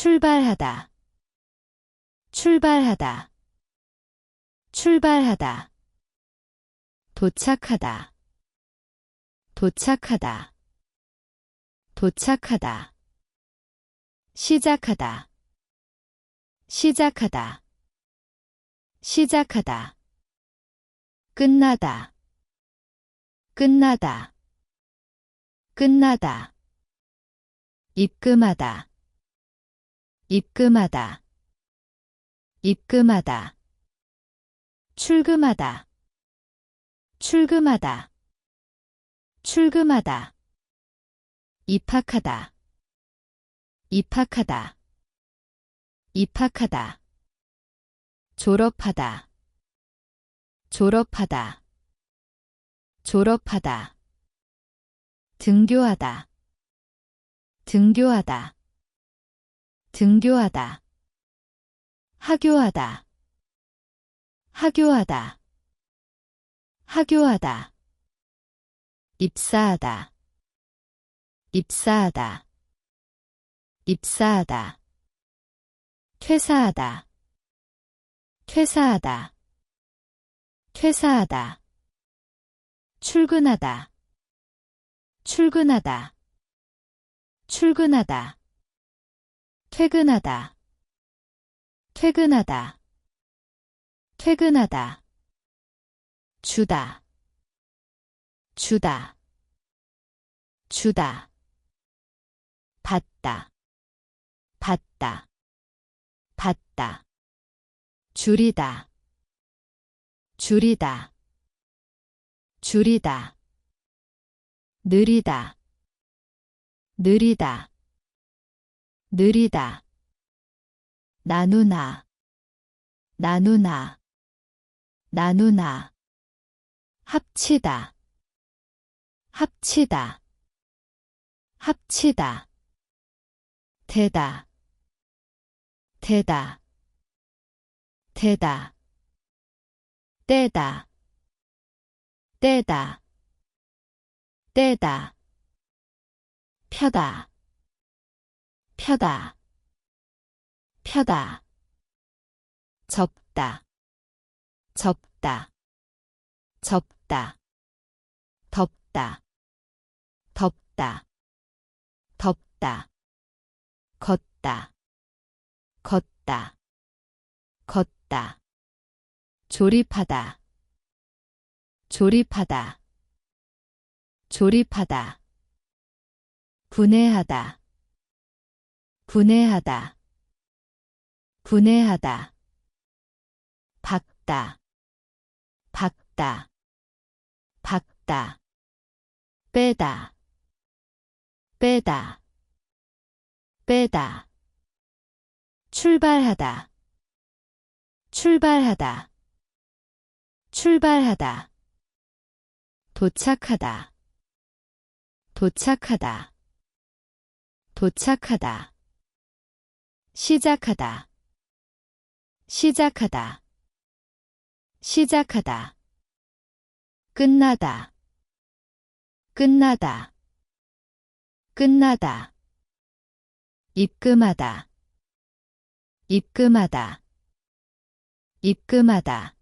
출발하다, 출발하다, 출발하다. 도착하다, 도착하다, 도착하다. 시작하다, 시작하다, 시작하다. 끝나다, 끝나다, 끝나다. 입금하다, 입금하다, 입금하다. 출금하다, 출금하다, 출금하다. 입학하다, 입학하다, 입학하다. 졸업하다, 졸업하다, 졸업하다. 등교하다, 등교하다, 등교하다. 하교하다, 하교하다, 하교하다. 입사하다, 입사하다, 입사하다. 퇴사하다, 퇴사하다, 퇴사하다. 출근하다, 출근하다, 출근하다. 퇴근하다, 퇴근하다, 퇴근하다. 주다, 주다, 주다. 받다, 받다, 받다. 줄이다, 줄이다, 줄이다. 느리다, 느리다, 느리다. 나누나, 나누나, 나누나. 합치다, 합치다, 합치다. 대다, 대다, 대다. 떼다, 떼다, 떼다. 펴다, 펴다, 펴다. 접다, 접다, 접다. 덮다, 덮다, 덮다. 걷다, 걷다, 걷다. 조립하다, 조립하다, 조립하다. 분해하다, 분해하다, 분해하다. 박다, 박다, 박다. 빼다, 빼다, 빼다. 출발하다, 출발하다, 출발하다. 도착하다, 도착하다, 도착하다. 시작하다, 시작하다, 시작하다. 끝나다, 끝나다, 끝나다. 입금하다, 입금하다, 입금하다.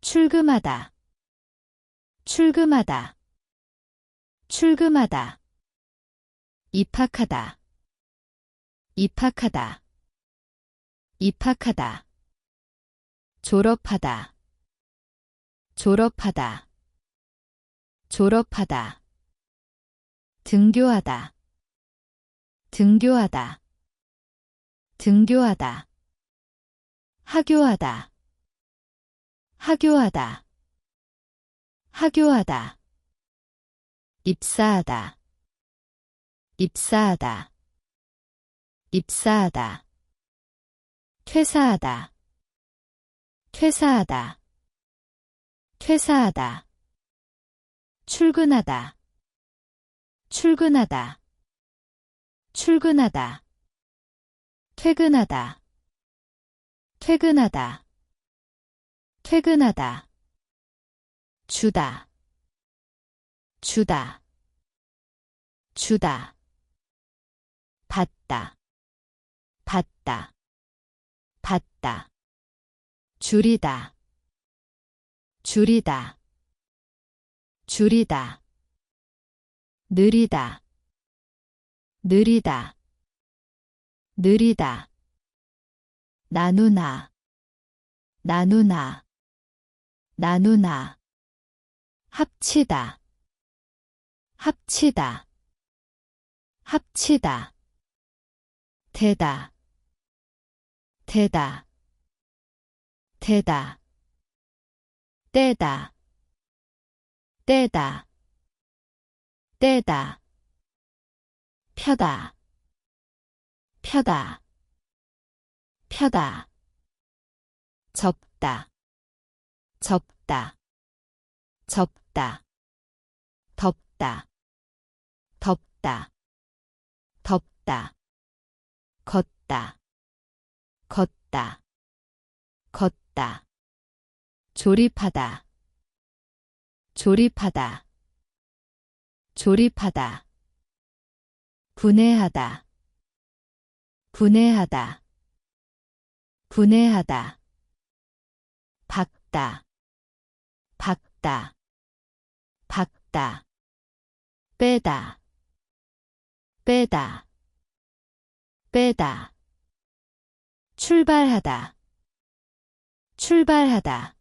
출금하다, 출금하다, 출금하다. 입학하다, 입학하다, 입학하다. 졸업하다, 졸업하다, 졸업하다. 등교하다, 등교하다, 등교하다. 하교하다, 하교하다, 하교하다. 입사하다, 입사하다, 입사하다. 퇴사하다, 퇴사하다, 퇴사하다. 출근하다, 출근하다, 출근하다. 퇴근하다, 퇴근하다, 퇴근하다. 주다, 주다, 주다. 받다, 받다, 받다. 줄이다, 줄이다, 줄이다. 느리다, 느리다, 느리다. 나누나, 나누나, 나누나. 합치다, 합치다, 합치다. 대다, 대다, 대다. 떼다, 떼다, 떼다. 펴다, 펴다, 펴다. 접다, 접다, 접다. 덮다, 덮다, 덮다. 걷다, 걷다, 걷다. 조립하다, 조립하다, 조립하다. 분해하다, 분해하다, 분해하다. 박다, 박다, 박다. 빼다, 빼다, 빼다. 출발하다, 출발하다,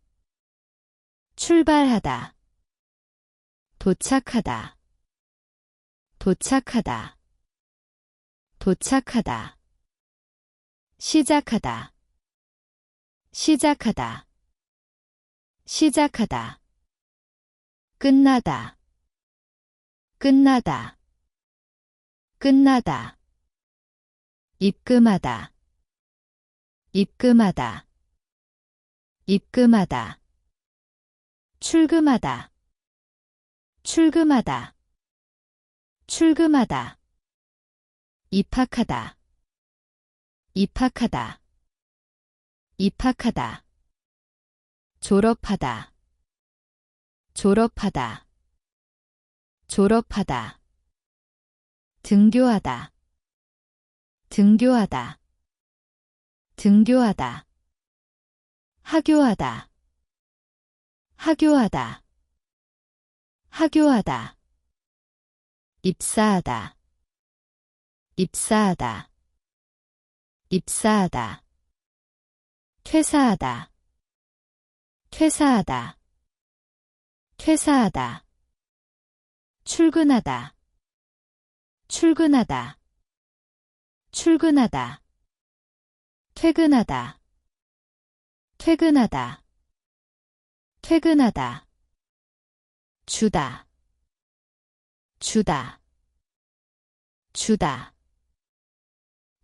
출발하다. 도착하다, 도착하다, 도착하다. 시작하다, 시작하다, 시작하다. 끝나다, 끝나다, 끝나다. 입금하다, 입금하다, 입금하다. 출금하다, 출금하다, 출금하다. 입학하다, 입학하다, 입학하다. 졸업하다, 졸업하다, 졸업하다. 등교하다, 등교하다, 등교하다. 하교하다, 하교하다, 하교하다. 입사하다, 입사하다, 입사하다. 퇴사하다, 퇴사하다, 퇴사하다. 출근하다, 출근하다, 출근하다. 퇴근하다, 퇴근하다, 퇴근하다. 주다, 주다, 주다.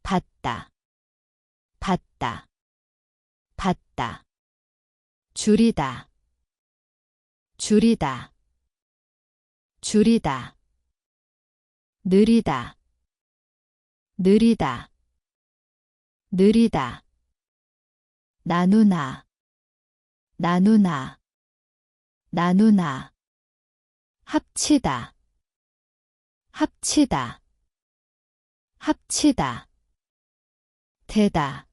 받다, 받다, 받다. 줄이다, 줄이다, 줄이다. 느리다, 느리다, 느리다. 나누나, 나누나, 나누나. 합치다, 합치다, 합치다. 대다,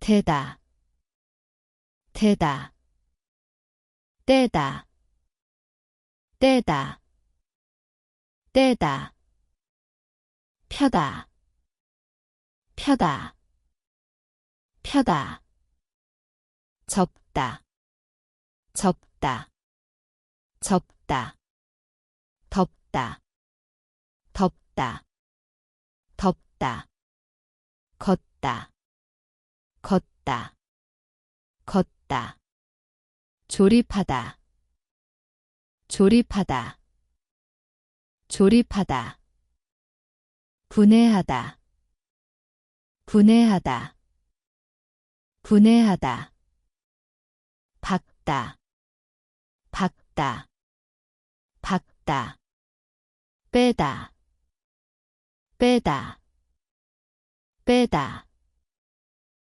대다, 대다. 떼다, 떼다, 떼다. 펴다, 펴다, 펴다. 접다, 접다, 접다. 덮다, 덮다, 덮다. 걷다, 걷다, 걷다. 조립하다, 조립하다, 조립하다. 분해하다, 분해하다, 분해하다. 박다, 박다, 박다. 빼다, 빼다, 빼다.